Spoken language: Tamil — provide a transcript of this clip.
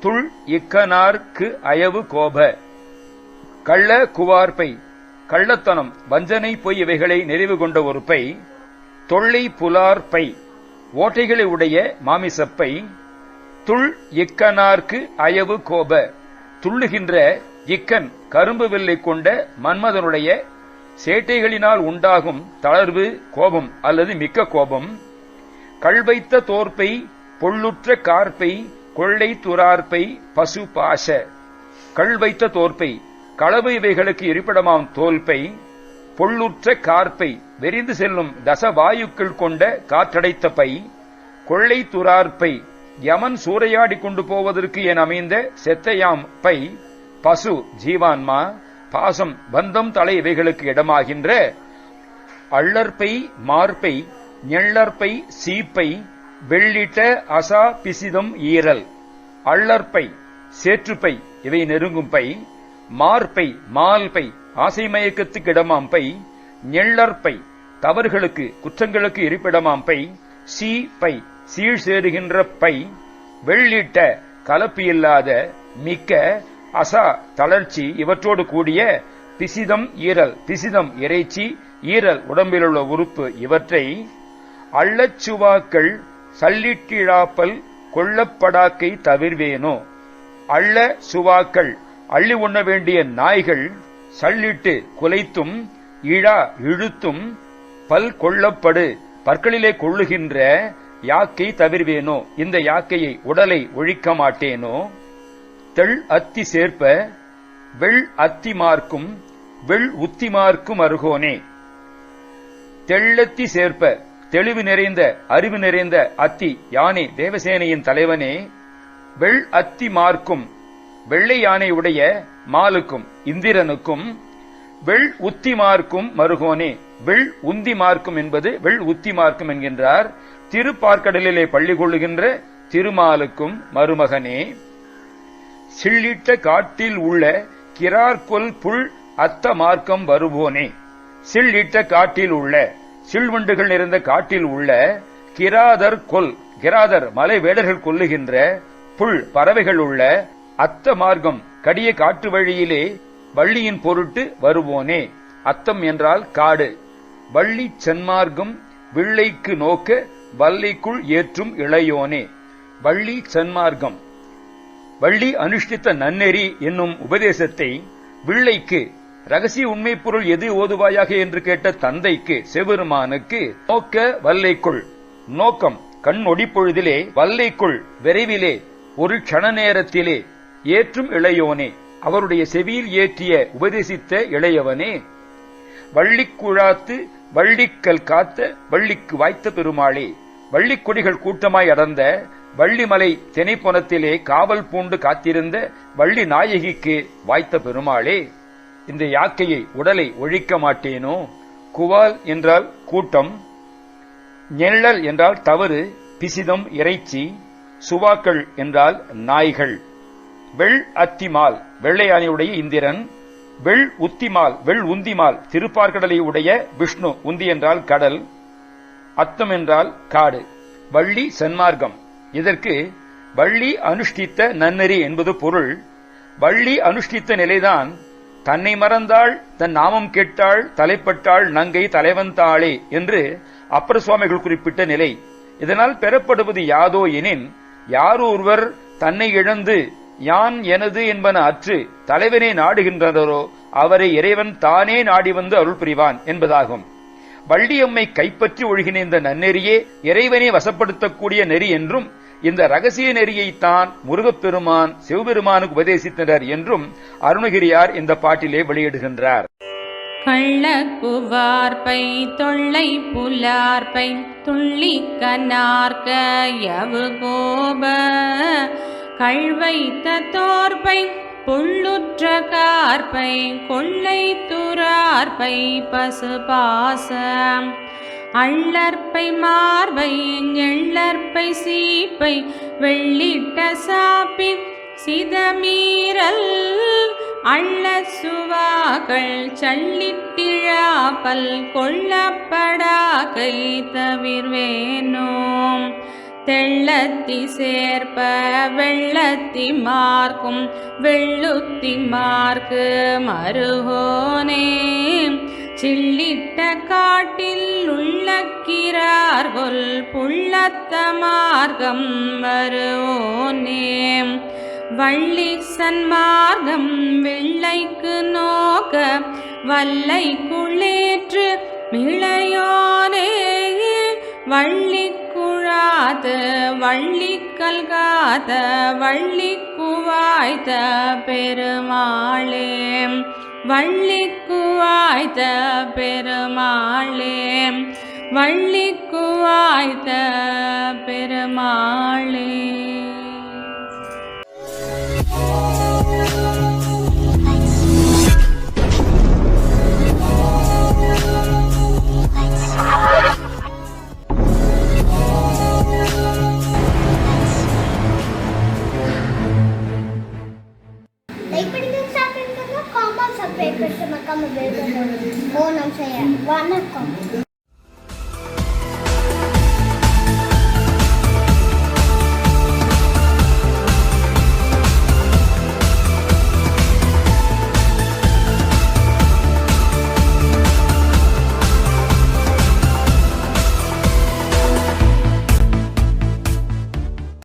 துள் இக்கனார்க்கு அயவு கோப. கள்ள குவார்பை கள்ளத்தனம் வஞ்சனை பொய் இவைகளை நிறைவு கொண்ட ஒரு பை தொல்லை புலார் பை ஓட்டைகளை உடைய மாமிசப்பை துள் இக்கனார்க்கு அயவு கோப. துள்ளுகின்ற இக்கன் கரும்பு வில்லை கொண்ட மன்மதனுடைய சேட்டைகளினால் உண்டாகும் தளர்வு கோபம் அல்லது மிக்க கோபம். கள்வைத்த தோற்பை பொள்ளுற்ற கார்ப்பை கொள்ளை துரார்ப்பை பசு பாச கள் வைத்த தோற்பை களவு இவைகளுக்கு இருப்பிடமாம் தோல்பை பொள்ளுற்ற கார்ப்பை வெறிந்து செல்லும் தசவாயுக்கள் கொண்ட காற்றடைத்த பை கொள்ளை துரார்ப்பை யமன் சூறையாடி கொண்டு போவதற்கு என அமைந்த செத்தையாம் பை பசு ஜீவான்மா பாசம் பந்தம் தலை இவைகளுக்கு இடமாகின்ற அள்ளற்பை மார்பை நெள்ளற்பை சீப்பை வெள்ளிட்ட அசா பிசிதம் ஈரல் அள்ளற்பை சேற்றுப்பை இவை நெருங்கும் பை மார்பை மால்பை ஆசை மயக்கத்துக்கு இடமாம் பை நெள்ளற்பை தவறுகளுக்கு குற்றங்களுக்கு இருப்பிடமாம் பை சீ பை சீழ் சேருகின்ற பை வெள்ளிட்ட கலப்பு இல்லாத மிக்க அசா தளர்ச்சி இவற்றோடு கூடிய பிசிதம் ஈரல் பிசிதம் இறைச்சி ஈரல் உடம்பிலுள்ள உறுப்பு இவற்றை அள்ளச்சுவாக்கள் சல்லிட்டிழாப்பல் கொள்ளப்படாக்கை தவிர்வேனோ? அள்ள சுவாக்கள் அள்ளி உண்ண வேண்டிய நாய்கள் சல்லிட்டு குலைத்தும் இழா இழுத்தும் பல் கொள்ளப்படு பற்களிலே கொள்ளுகின்ற யாக்கை தவிர்வேனோ? இந்த யாக்கையை உடலை ஒழிக்க மாட்டேனோ? தெள் அத்தி சேர்ப்ப வெள் அத்தி மார்க்கும் வெள் உத்தி மார்க்கும் அருகோனே. தெள்ளத்தி சேர்ப்ப தெளிவு நிறைந்த அறிவு நிறைந்த அத்தி யானை தேவசேனையின் தலைவனே வெள் அத்தி மார்க்கும் வெள்ளை யானை உடைய மாலுக்கும் இந்திரனுக்கும் வெள் உத்தி மார்க்கும் மருகோனே வெள் உந்தி மார்க்கும் என்பது வெள் உத்தி மார்க்கும் என்கின்றார். திருப்பார்க்கடலிலே பள்ளி கொள்ளுகின்ற திருமாலுக்கும் மருமகனே சிள்ளிட்ட காட்டில் உள்ள கிரார்கொல் புல் அத்த மார்க்கம் வருவோனே சிள்ளிட்ட காட்டில் உள்ள சில்வண்டுகள் நிறைந்த காட்டில் உள்ள கிராதர் கொல் கிராதர் மலை வேடர்கள் கொல்லுகின்ற புல் பறவைகள் உள்ள அத்த மார்க்கம் கடிய காட்டு வழியிலே வள்ளியின் பொருட்டு வருவோனே. அத்தம் என்றால் காடு. வள்ளி சென்மார்க்கம் வில்லைக்கு நோக்க வல்லைக்குள் ஏற்றும் இளையோனே. வள்ளி சென்மார்க்கம். வள்ளி அனுஷ்டித்த நன்னெறி என்னும் உபதேசத்தை விள்ளைக்கு ரகசிய உண்மை பொருள் எது ஓதுவாயாக என்று கேட்ட தந்தைக்கு செவருமானுக்கு நோக்க வல்லைக்குள் நோக்கம் கண் ஒடிப்பொழுதிலே வல்லைக்குள் விரைவிலே ஒரு க்ஷண நேரத்திலே ஏற்றும் இளையோனே அவருடைய செவியில் ஏற்றிய உபதேசித்த இளையவனே வள்ளிக்குழாத்து வள்ளிக்கல் காத்த வள்ளிக்கு வாய்த்த பெருமாளே வள்ளிக்கொடிகள் கூட்டமாய் அடர்ந்த வள்ளிமலை திணைப்புணத்திலே காவல் பூண்டு காத்திருந்த வள்ளி நாயகிக்கு வாய்த்த பெருமாளே. இந்த யாக்கையை உடலை ஒழிக்க மாட்டேனோ? குவால் என்றால் கூட்டம் நெள்ளல் என்றால் தவறு பிசிதம் இறைச்சி சுவாக்கள் என்றால் நாய்கள். வெள் அத்திமால் வெள்ளையானையுடைய இந்திரன் வெள் உத்திமால் வெள் உந்திமால் திருப்பார்கடலை உடைய விஷ்ணு உந்தி என்றால் கடல் அத்தம் என்றால் காடு. வள்ளி சன்மார்க்கம். இதற்கு வள்ளி அனுஷ்டித்த நன்னெறி என்பது பொருள். வள்ளி அனுஷ்டித்த நிலைதான் தன்னை மறந்தாள் தன் நாமம் கேட்டாள் தலைப்பட்டாள் நங்கை தலைவன் தாளே என்று அப்பர சுவாமிகள் குறிப்பிட்ட நிலை. இதனால் பெறப்படுவது யாதோ எனின் யார் ஒருவர் தன்னை இழந்து யான் எனது என்பன அற்று தலைவனை நாடுகின்றனரோ அவரை இறைவன் தானே நாடி வந்து அருள் புரிவான் என்பதாகும். வள்ளியம்மை கைப்பற்றி ஒழுகின இந்த நன்னெறியே இறைவனை வசப்படுத்தக்கூடிய நெறி என்றும் இந்த ரகசிய நெறியைத்தான் முருகப்பெருமான் சிவபெருமானுக்கு உபதேசித்தனர் என்றும் அருணகிரியார் இந்த பாட்டிலே வெளியிடுகின்றார். கள்ளப்புவார்பை தொல்லை புலார்பை துள்ளி கனார்க்க எவு கோப கழ்வைத்த தோர்பை புள்ளுற்ற கார்பை கொள்ளை துறார்பை பசுபாசம். அள்ளற்பை மார்பை எள்ளற்பை சீப்பை வெள்ளிட்ட சாப்பி சிதமீரல் அள்ள சுவாகள் சள்ளிட்டிழாப்பல் கொள்ளப்படாகை தவிர்வேனோம். தெள்ளத்தி சேர்ப்ப வெள்ளத்தி மார்க்கும் வெள்ளுத்தி மார்க்கு மருகோனே. சில்லிட்ட காட்டில் உள்ளக்கிறார்கொல் புள்ளத்த மார்க்கம் வருவோனே வள்ளி சன்மார்க்கம் வெள்ளைக்கு நோக்க வல்லை குளேற்று மிளையோனே. வள்ளி குழாத வள்ளி கல்காத வள்ளி குவாய்த்த பெருமாளே வள்ளி வாய்த்த பெருமாளே வள்ளிக்கு வாய்த்த பெருமாளே. sa paper sa magkamabay ko noon. Oo, nang